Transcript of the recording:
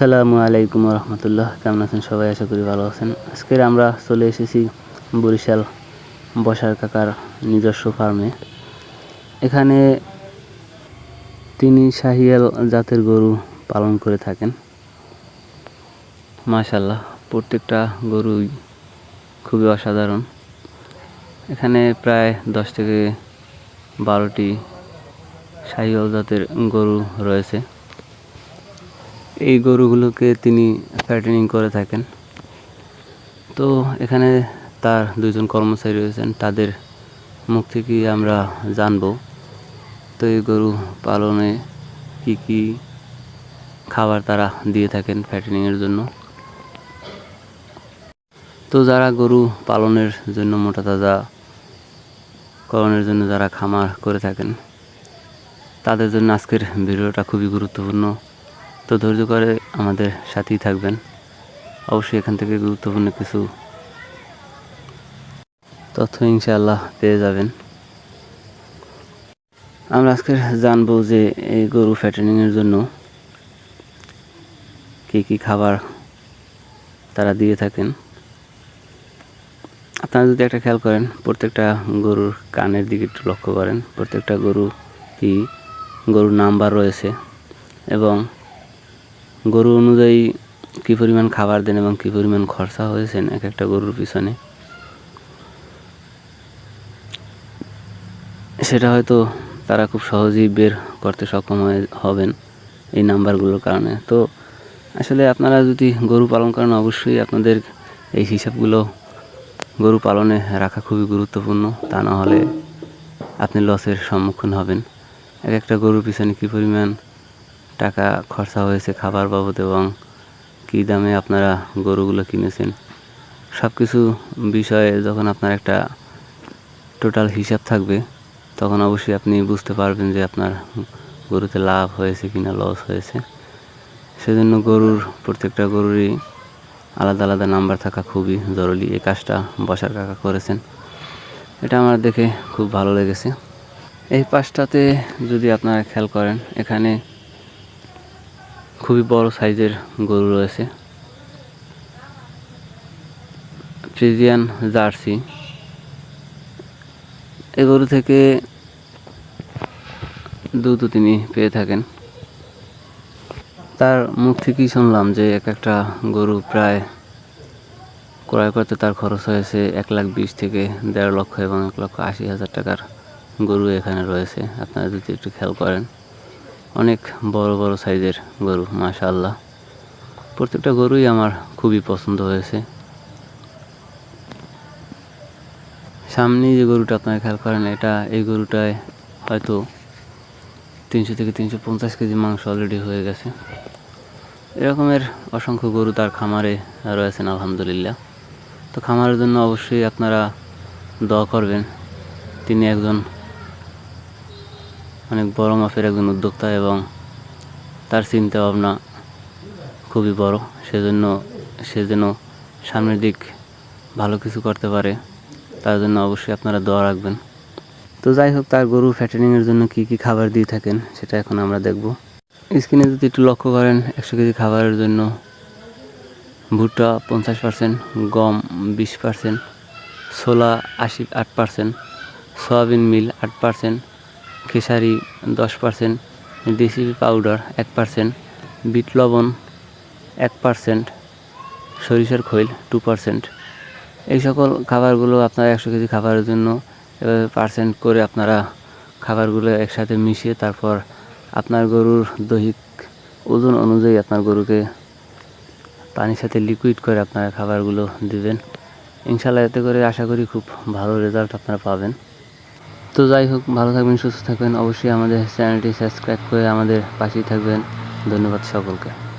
আসসালামু আলাইকুম রহমতুল্লাহ। কেমন আছেন সবাই? আশা করি ভালো আছেন। আজকের আমরা চলে এসেছি বরিশাল বসার কাকার নিজস্ব ফার্মে। এখানে তিনি শাহিয়াল জাতের গরু পালন করে থাকেন। মাশাল্লাহ প্রত্যেকটা গরুই খুবই অসাধারণ। এখানে প্রায় দশ থেকে বারোটি শাহিওয়াল জাতের গরু রয়েছে। এই গরুগুলোকে তিনি ফ্যাটেনিং করে থাকেন। তো এখানে তার দুজন কর্মচারী রয়েছেন, তাদের মুখ থেকে আমরা জানব তো এই গরু পালনে কি কি খাবার তারা দিয়ে থাকেন ফ্যাটেনিংয়ের জন্য। তো যারা গরু পালনের জন্য মোটা তাজা করণের জন্য যারা খামার করে থাকেন, তাদের জন্য আজকের ভিডিওটা খুবই গুরুত্বপূর্ণ। তো ধৈর্য করে আমাদের সাথেই থাকবেন। অবশ্যই এখান থেকে গুরুত্বপূর্ণ কিছু তথ্য ইনশাআল্লাহ পেয়ে যাবেন। আমরা আজকে জানব যে এই গরু ফ্যাটেনিংয়ের জন্য কী কী খাবার তারা দিয়ে থাকেন। আপনারা যদি একটা খেয়াল করেন, প্রত্যেকটা গরুর কানের দিকে একটু লক্ষ্য করেন, প্রত্যেকটা গরু কি গরুর নাম্বার রয়েছে এবং গরু অনুযায়ী কী পরিমাণ খাবার দেন এবং কী পরিমাণ খরচা হয়েছেন এক একটা গরুর পিছনে? সেটা হয়তো তারা খুব সহজেই বের করতে সক্ষম হয়ে হবেন এই নাম্বারগুলোর কারণে। তো আসলে আপনারা যদি গরু পালন করেন, অবশ্যই আপনাদের এই হিসাবগুলো গরু পালনে রাখা খুবই গুরুত্বপূর্ণ। তা না হলে আপনি লসের সম্মুখীন হবেন। এক একটা গরুর পিছনে কী পরিমাণ টাকা খরচা হয়েছে খাবার বাবদ এবং কী দামে আপনারা গরুগুলো কিনেছেন? সব কিছু বিষয়ে যখন আপনার একটা টোটাল হিসাব থাকবে, তখন অবশ্যই আপনি বুঝতে পারবেন যে আপনার গরুতে লাভ হয়েছে কি না লস হয়েছে। সেজন্য গরুর, প্রত্যেকটা গরুরই আলাদা আলাদা নাম্বার থাকা খুবই জরুরি। এই কাজটা বসার কাকা করেছেন। এটা আমার দেখে খুব ভালো লেগেছে। এই পাশটাতে যদি আপনারা খেয়াল করেন, এখানে খুবই বড় সাইজের গরু রয়েছে। Friesian Jersey. এই গরু থেকে দুধও তিনি পেয়ে থাকেন। তার মুখ থেকেই শুনলাম যে এক একটা গরু প্রায় ক্রয় করতে তার খরচ হয়েছে এক লাখ বিশ থেকে দেড় লক্ষ এবং এক লক্ষ আশি হাজার টাকার গরু এখানে রয়েছে। আপনারা যদি একটু খেয়াল করেন। অনেক বড় বড় সাইজের গরু, মাশাআল্লাহ। প্রত্যেকটা গরুই আমার খুবই পছন্দ হয়েছে। সামনে যে গরুটা আপনারা খেয়াল করেন, এটা এই গরুটায় হয়তো তিনশো থেকে তিনশো পঞ্চাশ কেজি মাংস অলরেডি হয়ে গেছে। এরকমের অসংখ্য গরু তার খামারে রয়েছেন, আলহামদুলিল্লাহ। তো খামারের জন্য অবশ্যই আপনারা দোয়া করবেন। তিনি একজন অনেক বড় মাপের একজন উদ্যোক্তা এবং তার চিন্তা ভাবনা খুবই বড়। সেজন্য সে যেন সামনের দিক ভালো কিছু করতে পারে, তার জন্য অবশ্যই আপনারা দোয়া রাখবেন। তো যাই হোক, তার গরু ফ্যাটেনিংয়ের জন্য কি কি খাবার দিয়ে থাকেন সেটা এখন আমরা দেখব। স্ক্রিনে যদি একটু লক্ষ্য করেন, একশো কেজি খাবারের জন্য ভুট্টা পঞ্চাশ পার্সেন্ট গম বিশ পার্সেন্ট ছোলা আশি আট পার্সেন্ট সয়াবিন মিল আট পার্সেন্ট খেসারি দশ পার্সেন্ট দেশি পাউডার এক পার্সেন্ট বিট লবণ এক পার্সেন্ট সরিষার খৈল টু পার্সেন্ট এই সকল খাবারগুলো আপনারা একশো কেজি খাবারের জন্য, এভাবে পার্সেন্ট করে আপনারা খাবারগুলো একসাথে মিশিয়ে তারপর আপনার গরুর দৈহিক ওজন অনুযায়ী আপনার গরুকে পানির সাথে লিকুইড করে আপনারা খাবারগুলো দিবেন। ইনশাল্লাহ এতে করে আশা করি খুব ভালো রেজাল্ট আপনারা পাবেন। তো যাই হোক, ভালো থাকবেন, সুস্থ থাকবেন। অবশ্যই আমাদের চ্যানেলটি সাবস্ক্রাইব করে আমাদের পাশেই থাকবেন। ধন্যবাদ সকলকে।